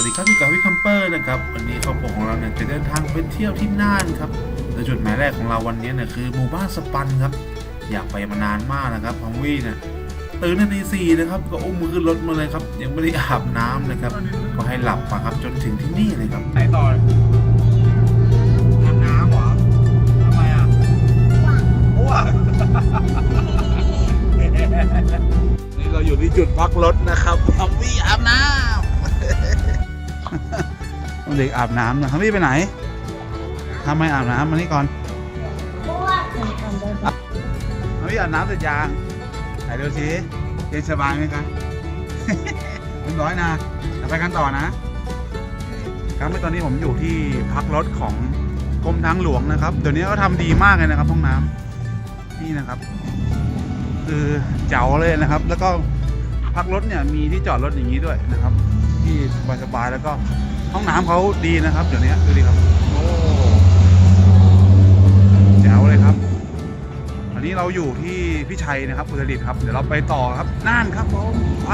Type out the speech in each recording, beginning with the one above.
วัสดีครับพี่กับพี่คัมเปอร์นะครับวันนี้ครอบครัวของเราเนี่ยจะเดินทางไปเที่ยวที่น่านครับโดยจุดหมายแรกของเราวันนี้เนี่ยคือหมู่บ้านสปันครับ อยากไปมานานมากนะครับพังวี่เนี่ยตื่นในตีสี่นะครับก็อุ้มมือขึ้นรถมาเลยครับ ยังไม่ได้อาบน้ำนะครับ ก็ให้หลับมาครับจนถึงที่นี่เลยครับไหนต่ออาบน้ำเหรอทำไมอะอ้วกนี่เราอยู่ที่จุดพักรถนะครับทำวี่อาบน้ำ เด็กอาบน้ำนะทำวี่ไปไหนทำไมอาบน้ำมานี่ก่อนทำวี่อาบน้ำเสร็จยังไหนดูสิเย็นสบายไหมครับเรียบร้อยนะเดี๋ยวไปกันต่อนะ ครับตอนนี้ผมอยู่ที่พักรถของกรมทางหลวงนะครับเดี๋ยวนี้เขาทำดีมากเลยนะครับห้องน้ำนี่นะครับ คือเจ๋วเลยนะครับ แล้วก็พักรถเนี่ยมีที่จอดรถอย่างนี้ด้วยนะครับ ที่สบายๆแล้วก็ห้องน้ำเขาดีนะครับ เดี๋ยวนี้ดูดิครับโอ้แจ๋วเลยครับ อันนี้เราอยู่ที่พี่ชัยนะครับอุตรดิตถ์ครับ เดี๋ยวเราไปต่อครับน่านครับผมไป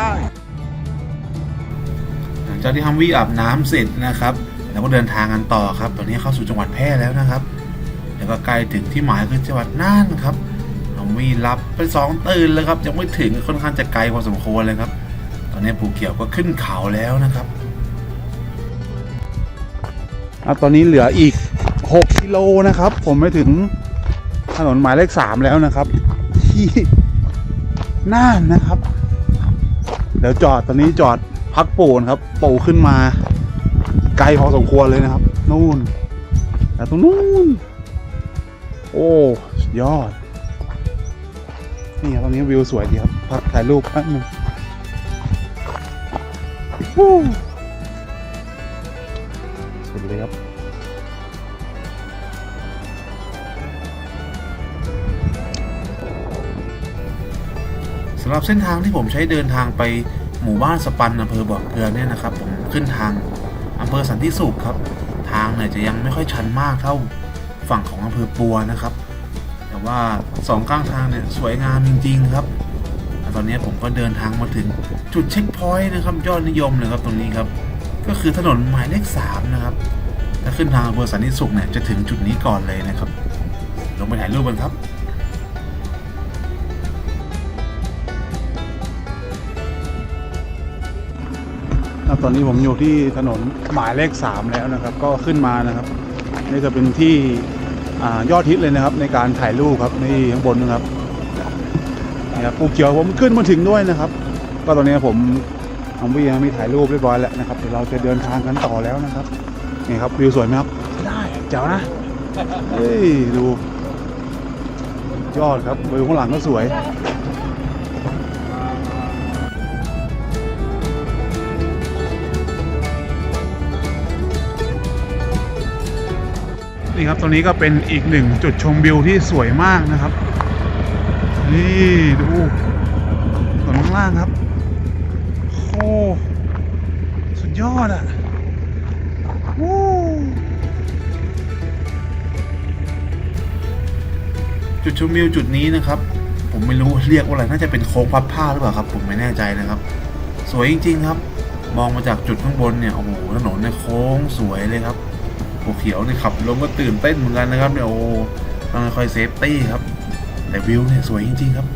หลังจากที่ฮัมวี่อาบน้ำเสร็จนะครับแล้วก็เดินทางกันต่อครับ ตอนนี้เข้าสู่จังหวัดแพร่แล้วนะครับ แล้วก็ใกล้ถึงที่หมายคือจังหวัดน่านครับฮัมวี่รับไปสองตื่นแล้วครับ ยังไม่ถึงค่อนข้างจะไกลพอสมควรเลยครับ นี้ภูเขียวก็ขึ้นเขาแล้วนะครับอตอนนี้เหลืออีก 6กิโลนะครับ ผมไปถึงถนนหมายเลข3แล้วนะครับ ที่น่านนะครับ เดี๋ยวจอดตอนนี้จอดพักปูนครับ ปูขึ้นมา ไกลพอสมควรเลยนะครับ นู่นแต่ตรงนู้นโอ้ยอด นี่ครับตรงนี้วิวสวยดีครับ พักถ่ายรูปแป๊บนึง สุดเลยครับ สำหรับเส้นทางที่ผมใช้เดินทางไปหมู่บ้านสปันอำเภอบ่อเกลือเนี่ยนะครับ ผมขึ้นทางอำเภอสันติสุขครับ ทางเนี่ยจะยังไม่ค่อยชันมากเท่าฝั่งของอำเภอปัวนะครับ แต่ว่าสองข้างทางเนี่ยสวยงามจริง ๆ ครับ ตอนนี้ผมก็เดินทางมาถึงจุดเช็คพอยต์นะครับยอดนิยมเลยครับตรงนี้ครับ ก็คือถนนหมายเลขสามนะครับถ้าขึ้นทางอำเภอสันติสุขเนี่ยจะถึงจุดนี้ก่อนเลยนะครับ ลงไปถ่ายรูปกันครับครับตอนนี้ผมอยู่ที่ถนนหมายเลขสามแล้วนะครับ ก็ขึ้นมานะครับ นี่จะเป็นที่อยอดฮิตเลยนะครับ ในการถ่ายรูปครับนี่ข้างบนนะครับ ครับปูเขียวผมขึ้นมาถึงด้วยนะครับ ก็ตอนนี้ผมผมวิ่งมีถ่ายรูปเรียบร้อยแล้วนะครับเดี๋ยวเราจะเดินทางกันต่อแล้วนะครับนี่ครับวิวสวยไหมครับได้เจ๋วนะเฮ้ยดูยอดครับวิวข้างหลังก็สวยนี่ครับตรงนี้ก็เป็นอีกหนึ่งจุดชมวิวที่สวยมากนะครับ นี่ดูส่วนข้างล่างครับโอ้สุดยอดอะวู้จุดชมวิวจุดนี้นะครับ ผมไม่รู้เรียกว่าอะไรน่าจะเป็นโค้งพับผ้าหรือเปล่าครับ ผมไม่แน่ใจนะครับ สวยจริง ๆ ครับ มองมาจากจุดข้างบนเนี่ยโอ้โหถนนเนี่ยโค้งสวยเลยครับภูเขียวเนี่ยขับลงก็ตื่นเต้นเหมือนกันนะครับเนี่ยโอ้ต้องค่อยเซฟตี้ครับ แต่วิวเนี่ยสวยจริง ๆ ครับ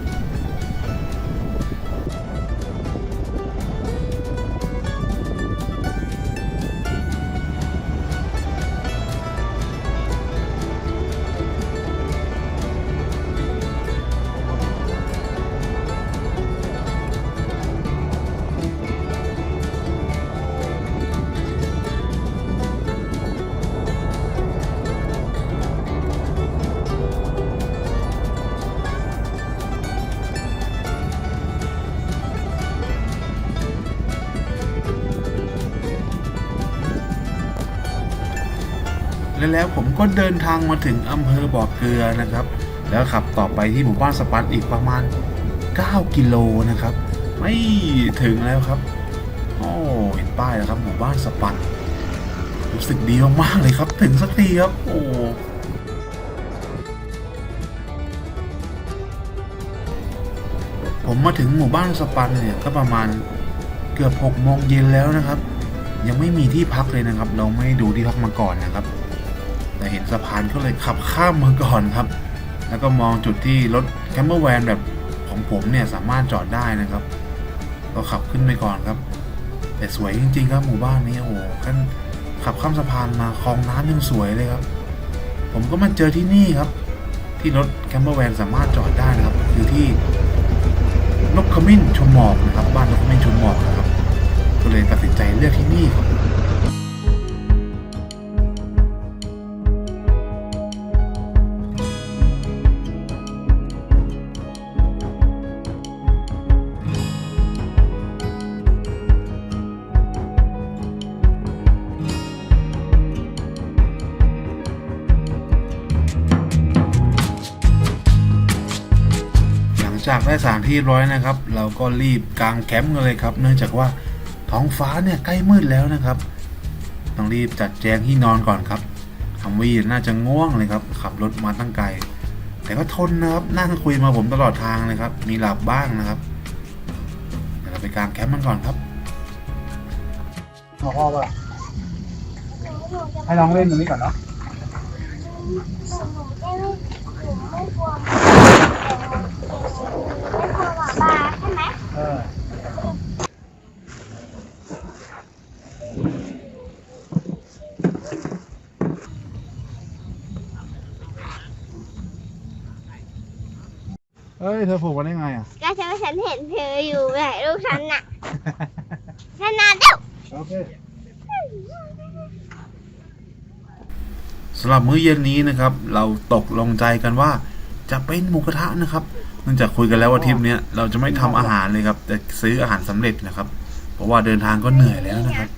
และแล้วผมก็เดินทางมาถึงอำเภอบ่อเกลือนะครับ แล้วขับต่อไปที่หมู่บ้านสปันอีกประมาณ 9 กิโลนะครับ ไม่ถึงแล้วครับโอ้เห็นป้ายแล้วครับหมู่บ้านสปันรู้สึกดีมากๆเลยครับถึงสักทีครับโอ้ผมมาถึงหมู่บ้านสปันเนี่ยก็ประมาณเกือบ6โมงเย็นแล้วนะครับ ยังไม่มีที่พักเลยนะครับ เราไม่ดูที่พักมาก่อนนะครับ แต่เห็นสะพานก็เลยขับข้ามมาก่อนครับ แล้วก็มองจุดที่รถแคมเปอร์แวนแบบของผมเนี่ยสามารถจอดได้นะครับ ก็ขับขึ้นไปก่อนครับ แต่สวยจริง ๆ ครับหมู่บ้านนี้โอ้โหขั้นขับข้ามสะพานมาคลองน้ำยังสวยเลยครับ ผมก็มาเจอที่นี่ครับ ที่รถแคมเปอร์แวนสามารถจอดได้นะครับ คือที่นกขมิ้นชมหมอกนะครับ บ้านนกขมิ้นชมหมอกนะครับ ก็เลยตัดสินใจเลือกที่นี่ครับากได้สถานที่ร้อยนะครับ เราก็รีบกางแคมป์กันเลยครับ เนื่องจากว่าท้องฟ้าเนี่ยใกล้มืดแล้วนะครับ ต้องรีบจัดแจงที่นอนก่อนครับฮัมวีน่าจะง่วงเลยครับ ขับรถมาตั้งไกล แต่ก็ทนนะครับนั่งคุยมาผมตลอดทางเลยครับ มีหลับบ้างนะครับเราไปกางแคมป์มันก่อนครับพ่อป่ะให้น้องเล่นตรงนี้ก่อนเนาะ เออ เอ้ยเธอผูกกันได้ไงอะ ก็ฉันฉันเห็นเธออยู่แบบลูกฉันน่ะฉันนานเดียวโอเค สำหรับมื้อเย็นนี้นะครับ เราตกลงใจกันว่า จะเป็นหมูกระทะนะครับ เนื่องจากคุยกันแล้วว่าทริปเนี้ยเราจะไม่ทำอาหารเลยครับแต่ซื้ออาหารสำเร็จนะครับ เพราะว่าเดินทางก็เหนื่อยแล้วนะครับ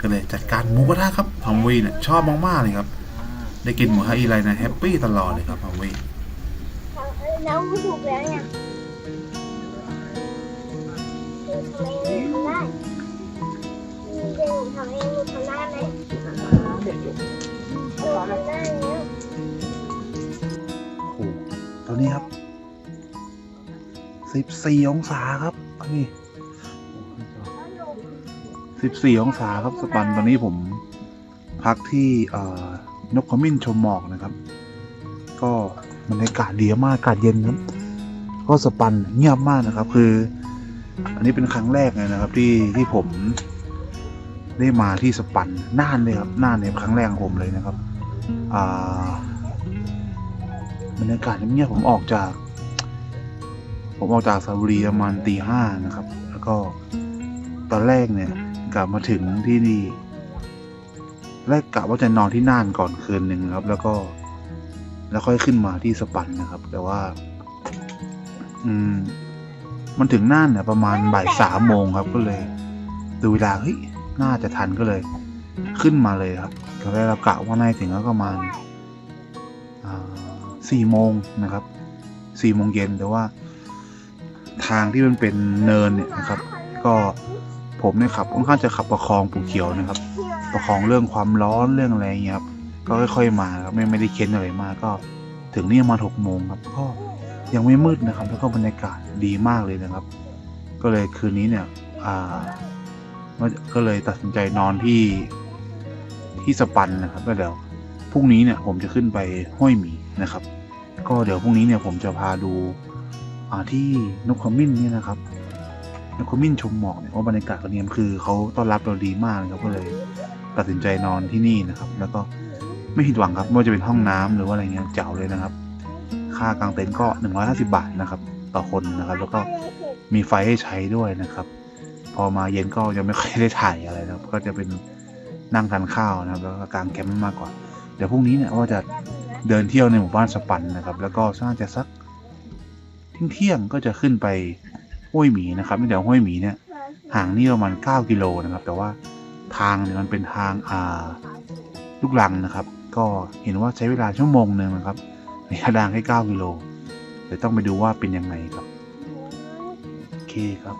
ก็เลยจัดการหมูกระทะครับฮัมวีเนี่ยชอบมากๆเลยครับ ได้กินหมูกระทะอีไรนะแฮปปี้ตลอดเลยครับฮัมวี แล้วถูกแล้วเนี่ยทำไมหนูทำได้เด็กหนูทำได้ไหมทำได้แล้วโอ้โหตัวนี้ครับสิบสี่องศาครับนี่สิบสี่องศาครับสปันตอนนี้ผมพักที่นกขมิ้นชมหมอกนะครับ ก็ บรรยากาศดีมากอากาศเย็นครับ ก็สปันเงียบมากนะครับ คือ อันนี้เป็นครั้งแรกเลยนะครับ ที่ที่ผมได้มาที่สปันน่านเลยครับน่านเนี่ยครั้งแรกของผมเลยนะครับอ่าบรรยากาศเงียบผมออกจาก ผมออกจากสระบุรีประมาณตีห้านะครับ แล้วก็ตอนแรกเนี่ยกลับมาถึงที่นี่แรกกะว่าจะนอนที่น่านก่อนคืนหนึ่งครับ แล้วก็ แล้วค่อยขึ้นมาที่สปันนะครับ แต่ว่า อืม มันถึงน่านเนี่ยประมาณบ่ายสามโมงครับ ก็เลย ดูเวลาเฮ้ยน่าจะทันก็เลย ขึ้นมาเลยครับตอนแรกเรากะว่าน่าจะถึงแล้วประมาณสี่โมงนะครับสี่โมงเย็นแต่ว่า ทางที่มันเป็นเนินเนี่ยนะครับ ก็ผมเนี่ยขับค่อนข้างจะขับประคองปูเขียวนะครับ ประคองเรื่องความร้อนเรื่องอะไรอย่างเงี้ยครับ ก็ค่อยๆมาครับไม่ไม่ได้เค้นอะไรมากก็ถึงนี่ประมาณหกโมงครับ ก็ยังไม่มืดนะครับ แล้วก็บรรยากาศดีมากเลยนะครับ ก็เลยคืนนี้เนี่ยอ่าก็เลยตัดสินใจนอนที่ที่สปันนะครับแล้วเดี๋ยวพรุ่งนี้เนี่ยผมจะขึ้นไปห้วยหมีนะครับ ก็เดี๋ยวพรุ่งนี้เนี่ยผมจะพาดูอ่าที่นกขมิ้นเนี่ยนะครับนกขมิ้นชมหมอกเนี่ยว่าบรรยากาศตอนนี้คือเขาต้อนรับเราดีมากนะครับก็เลยตัดสินใจนอนที่นี่นะครับ แล้วก็ ไม่ผิดหวังครับไม่ว่าจะเป็นห้องน้ำหรือว่าอะไรเงี้ยเจ๋วเลยนะครับ ค่ากางเต็นท์ก็ 150 บาทนะครับ ต่อคนนะครับ แล้วก็มีไฟให้ใช้ด้วยนะครับ พอมาเย็นก็ยังไม่ค่อยได้ถ่ายอะไรนะครับ ก็จะเป็นนั่งทานข้าวนะครับ แล้วก็กางแคมป์มากกว่าเดี๋ยวพรุ่งนี้เนี่ยว่าจะเดินเที่ยวในหมู่บ้านสปันนะครับ แล้วก็น่าจะสักเที่ยงก็จะขึ้นไปห้วยหมีนะครับเดี๋ยวห้วยหมีเนี่ยห่างนี่ประมาณ9กิโลนะครับ แต่ว่าทางเนี่ยมันเป็นทางอ่าลูกลังนะครับ ก็เห็นว่าใช้เวลาชั่วโมงหนึ่งนะครับในทางแค่9กิโลเดี๋ยวต้องไปดูว่าเป็นยังไงครับโอเคครับ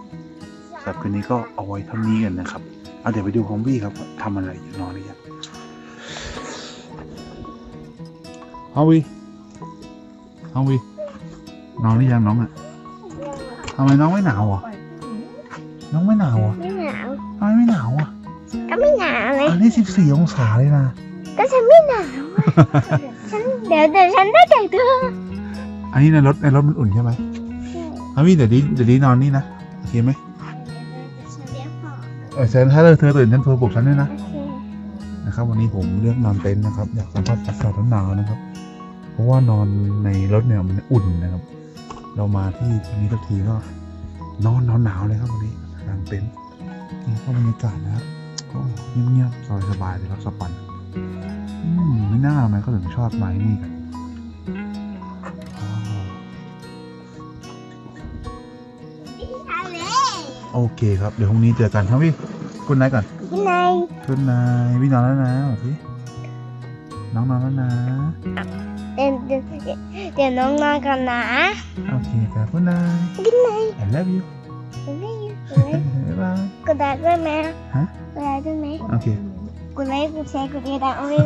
สำหรับคืนนี้ก็เอาไว้เท่านี้กันนะครับเอาเดี๋ยวไปดูของพี่ครับทำอะไรอยู่นอนหรือยังฮาวิฮาวินอนหรือยังน้องอะทำไมน้องไม่หนาวอะน้องไม่หนาวอะไม่หนาวทำไมไม่หนาวอะไก็ไม่หนาวเลยอันนี้สิบสี่องศาเลยนะ ฉันเดี๋ยวเดี๋ยวฉันได้แต่งตัวอันนี้ในรถในรถมันอุ่นใช่ไหมอาพี่เดี๋ยวดีเดี๋ยวดีนอนนี่นะโอเคไหมฉันเรียกพ่อเออฉันถ้าเธอตื่นฉันโทรปลุกฉันด้วยนะ โอเคนะครับวันนี้ผมเลือกนอนเต็นท์นะครับอยากสัมผัสอากาศหนาวๆนะครับ เพราะว่านอนในรถเนี่ยมันอุ่นนะครับ เรามาที่นี้ทักทีก็นอนหนาวๆเลยครับวันนี้กลางเต็นท์นี่ก็บรรยากาศนะครับโอ้เงียบๆสบายๆเลยครับสปัน อืมไม่น่าทำไมเขาถึงชอบมาที่นี่กันอ๋อทะเลโอเคครับ เดี๋ยวพรุ่งนี้เจอกันครับพี่คุณนายก่อนที่ไหนคุณนายพี่นอนแล้วนะบอกพี่น้องนอนแล้วนะเดี๋ยวเดี๋ยวเดี๋ยวน้องนอนกันนะ โอเคครับคุณนายที่ไหน I love you ไม่อยู่บ๊ายบายกดไลค์ด้วยไหมฮะกดไลค์ด้วยไหมโอเค กดไลค์กดแชร์กดติดตามเอาไว้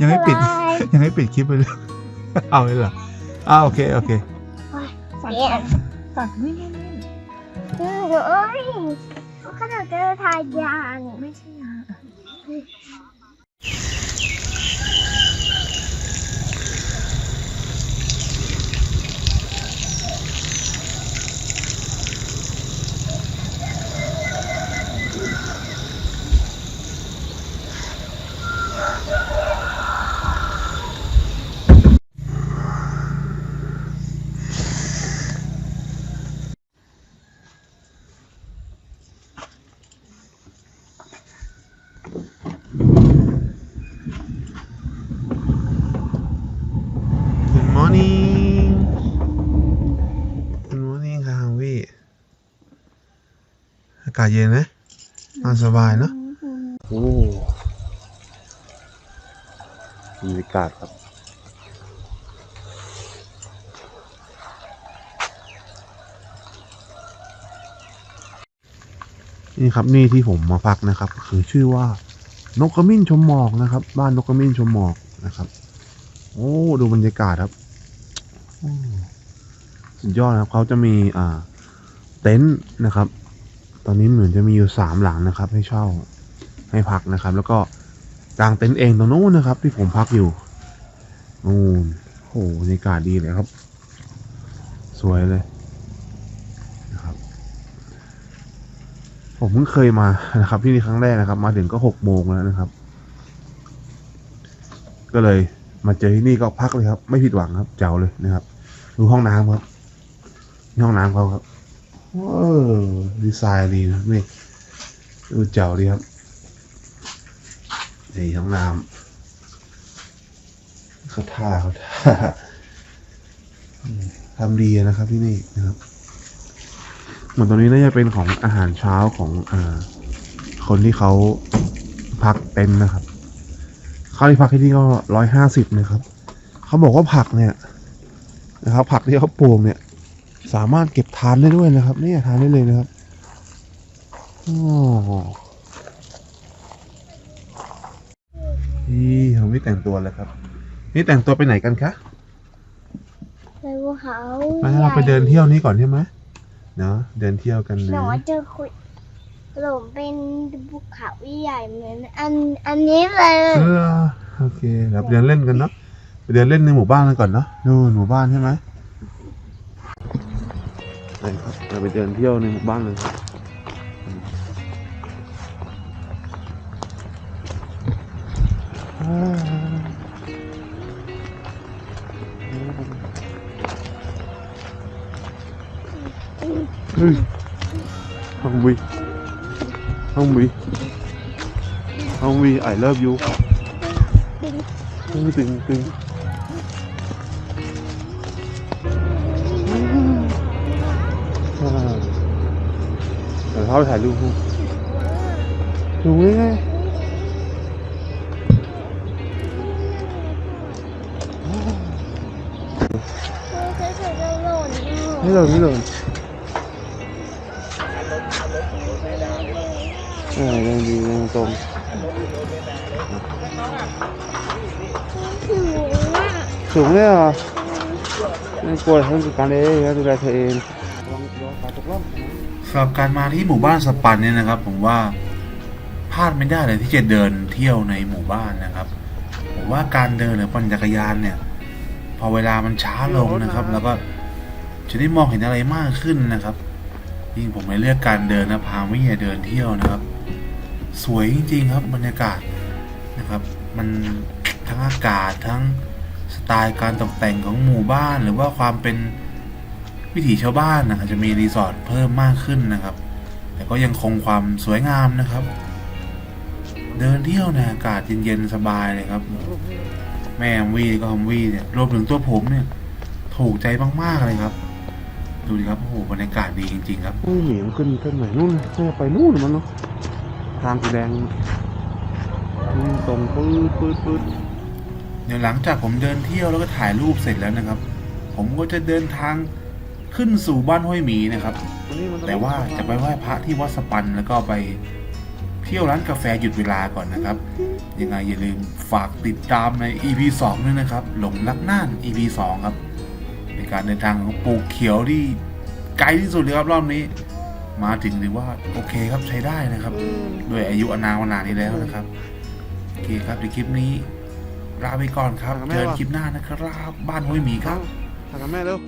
ยังไม่ปิด ยังไม่ปิดคลิปไปเลย เอาเลยเหรออ้าวโอเค โอเคเนี่ยฝากด้วยแน่อืมเดี๋ยวเอ้ยเขาดเจอทายานๆไม่ใช่ยา คุณ morning คุณ morning ครับพี่อากาศเย็นนะนอนสบายเนอะโอ้บ รรยากาศครับนี่ครับนี่ที่ผมมาพักนะครับ คือชื่อว่านกกระมิ้นชมหมอกนะครับ บ้านนกกระมิ้นชมหมอกนะครับ โอ้ดูบรรยากาศครับสุดยอดครับเขาจะมีอ่าเต็นท์นะครับ ตอนนี้เหมือนจะมีอยู่สามหลังนะครับ ให้เช่าให้พักนะครับ แล้วก็ กางเต็นท์เองตรงนู้นนะครับ ที่ผมพักอยู่นู่นโอ้บรรยากาศดีเลยครับ สวยเลยนะครับ ผมเพิ่งเคยมานะครับ ที่นี่ครั้งแรกนะครับ มาถึงก็หกโมงแล้วนะครับ ก็เลยมาเจอที่นี่ก็พักเลยครับ ไม่ผิดหวังครับ เจ๋วเลยนะครับ ดูห้องน้ำครับนี่ห้องน้ำเขาครับเออดีไซน์ดีนะนี่ดูเจ๋วดีครับ นี่ห้องน้ำเขาท่าเขาท่าทำดีนะครับที่นี่นะครับเหมือนตรงนี้น่าจะเป็นของอาหารเช้าของอ่าคนที่เขาพักเต็นนะครับข้าวที่พักที่นี่ก็ร้อยห้าสิบนะครับ เขาบอกว่าผักเนี่ยนะครับ ผักที่เขาปลูกเนี่ย สามารถเก็บทานได้ด้วยนะครับ เนี่ยทานได้เลยนะครับโอ้ นี่เขาไม่แต่งตัวเลยครับ นี่แต่งตัวไปไหนกันคะไปภูเขาไปเราไปเดินเที่ยวนี้ก่อนใช่ไหมเนาะเดินเที่ยวกันหนะนูเจอคุยหลงเป็นภูเขาใหญ่เหมือนอันอันนี้เลยเออโอเคเราไปเดินเล่นกันเนาะไปเดินเล่นในหมู่บ้านกันก่อนเนาะนู่นหมู่บ้านใช่ไหมไปครับเราไปเดินเที่ยวในหมู่บ้านเลยครับ อ่าเฮ้ยห้องวีห้องวีห้องวี I love you ตึงตึงตึงอ่าเดี๋ ไม่หล่นไม่หล่นเออยังดียังตรงถึงอะสูงเลยเหรอไม่กลัวท่านจัดการเองนะดูแลเธอเองสำหรับการมาที่หมู่บ้านสปันเนี่ยนะครับ ผมว่าพลาดไม่ได้เลยที่จะเดินเที่ยวในหมู่บ้านนะครับผมว่าการเดินหรือปั่นจักรยานเนี่ย พอเวลามันช้าลงนะครับ แล้วก็ จะได้มองเห็นอะไรมากขึ้นนะครับยิ่งผมเลยเลือกการเดินนะพาวิเดินเที่ยวนะครับ สวยจริง ๆ ครับบรรยากาศนะครับ มันทั้งอากาศทั้งสไตล์การตกแต่งของหมู่บ้าน หรือว่าความเป็นวิถีชาวบ้านนะอาจจะมีรีสอร์ทเพิ่มมากขึ้นนะครับ แต่ก็ยังคงความสวยงามนะครับ เดินเที่ยวในอากาศเย็นๆสบายเลยครับ แม่ฮัมวี่ก็ฮัมวี่เนี่ยรวมถึงตัวผมเนี่ย ถูกใจมากๆเลยครับ ดูดิครับโอ้โหบรรยากาศดีจริง ๆ ครับโอ้ยหมีมันขึ้นขึ้นไหนนู่นน่าจะไปนู่นมันเนาะทางสีแดงวิ่งตรงปื๊ดปื๊ดปื๊ดเดี๋ยวหลังจากผมเดินเที่ยวแล้วก็ถ่ายรูปเสร็จแล้วนะครับ ผมก็จะเดินทางขึ้นสู่บ้านห้วยหมีนะครับวันนี้มันแต่ว่าจะไปไหว้พระที่วัดสปันแล้วก็ไปเที่ยวร้านกาแฟหยุดเวลาก่อนนะครับ ยังไงอย่าลืมฝากติดตามใน EP 2ด้วยนะครับ หลงรักน่าน EP 2 ครับใน การเดินทางของปูเขียวที่ไกลที่สุดเลยครับรอบนี้ มาถึงหรือว่าโอเคครับใช้ได้นะครับ ด้วยอายุอานามขนาดนี้แล้วนะครับโอเคครับในคลิปนี้ลาไปก่อนครับเจอกันคลิปหน้านะครับบ้านห้วยหมีครับทางกับแม่เร็ว